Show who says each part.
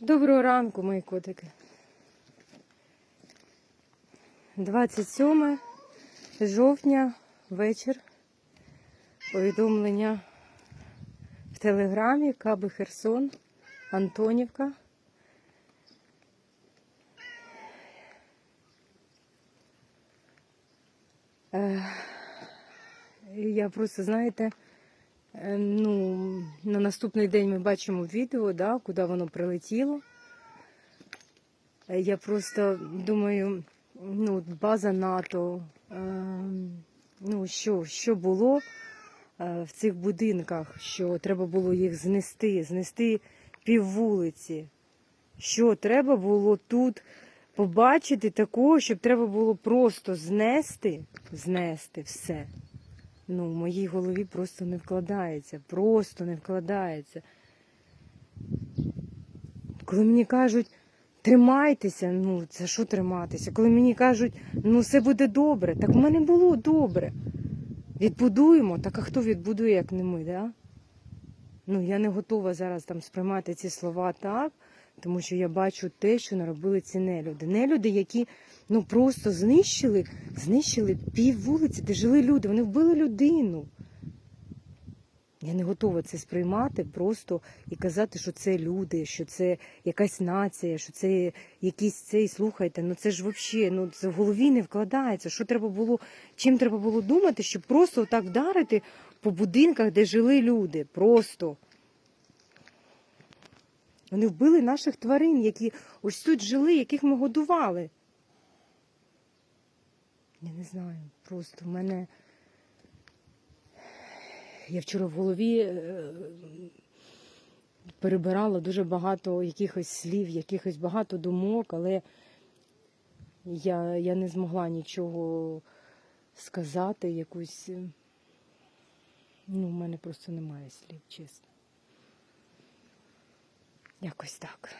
Speaker 1: Доброго ранку, мої котики. 27 жовтня, вечір. Повідомлення в телеграмі Каби Херсон, Антонівка. Я просто, знаєте, Ну, на наступний день ми бачимо відео, да, куди воно прилетіло. Е, Я просто думаю, ну, база НАТО, е, ну, що, що було е, в цих будинках, що треба було їх знести, знести пів вулиці. Що треба було тут побачити такого, щоб треба було просто знести, знести все ну, в моїй голові просто не вкладається, просто не вкладається. Коли мені кажуть, тримайтеся, ну це що триматися? Коли мені кажуть, ну все буде добре, так в мене було добре. Відбудуємо, так а хто відбудує, як не ми, да? Ну, я не готова зараз там сприймати ці слова так, тому що я бачу те, що наробили ці нелюди. Нелюди, які ну просто знищили, знищили пів вулиці, де жили люди. Вони вбили людину. Я не готова це сприймати просто і казати, що це люди, що це якась нація, що це якийсь цей, слухайте, ну це ж взагалі, ну це в голові не вкладається. Що треба було, чим треба було думати, щоб просто отак вдарити по будинках, де жили люди. Просто. Вони вбили наших тварин, які ось тут жили, яких ми годували. Я не знаю, просто в мене. Я вчора в голові е, перебирала дуже багато якихось слів, якихось багато думок, але я, я не змогла нічого сказати, якусь. Ну, в мене просто немає слів, чесно. Якось так.